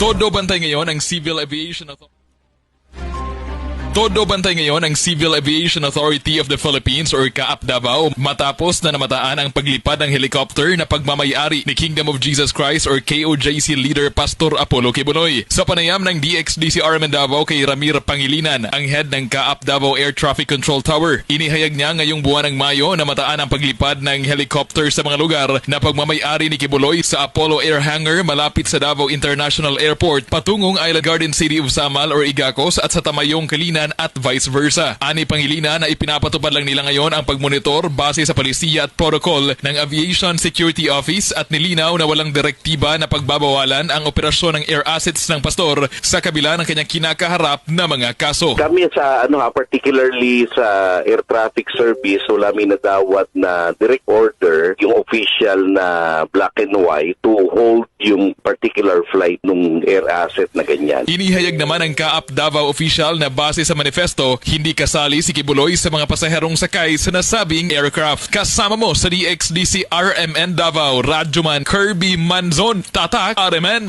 Todo bantay ngayon ang Civil Aviation Authority. Todo bantay ngayon ang Civil Aviation Authority of the Philippines or CAAP Davao matapos na namataan ang paglipad ng helicopter na pagmamayari ni Kingdom of Jesus Christ or KOJC leader Pastor Apollo Kibuloy. Sa panayam ng DXDCR man Davao kay Ramir Pangilinan, ang head ng CAAP Davao Air Traffic Control Tower, inihayag niya ngayong buwan ng Mayo na mataan ang paglipad ng helicopter sa mga lugar na pagmamayari ni Kibuloy sa Apollo Air Hangar malapit sa Davao International Airport patungong Island Garden City of Samal or Igacos at sa Tamayong Kalinan at vice versa. Ani Pangilinan na ipinapatupad lang nila ngayon ang pagmonitor base sa palisiya at protocol ng Aviation Security Office at nilinaw na walang direktiba na pagbabawalan ang operasyon ng air assets ng pastor sa kabila ng kanyang kinakaharap na mga kaso. Kami sa ano ha, particularly sa air traffic service wala may nadawat na direct order yung official na black and white to hold yung particular flight nung air asset na ganyan. Inihayag naman ng Kaap Davao official na base sa manifesto, hindi kasali si Kibuloy sa mga pasaherong sakay sa nasabing aircraft. Kasama mo sa DXDC RMN Davao, Radyoman Kirby Manzon, Tatak RMN.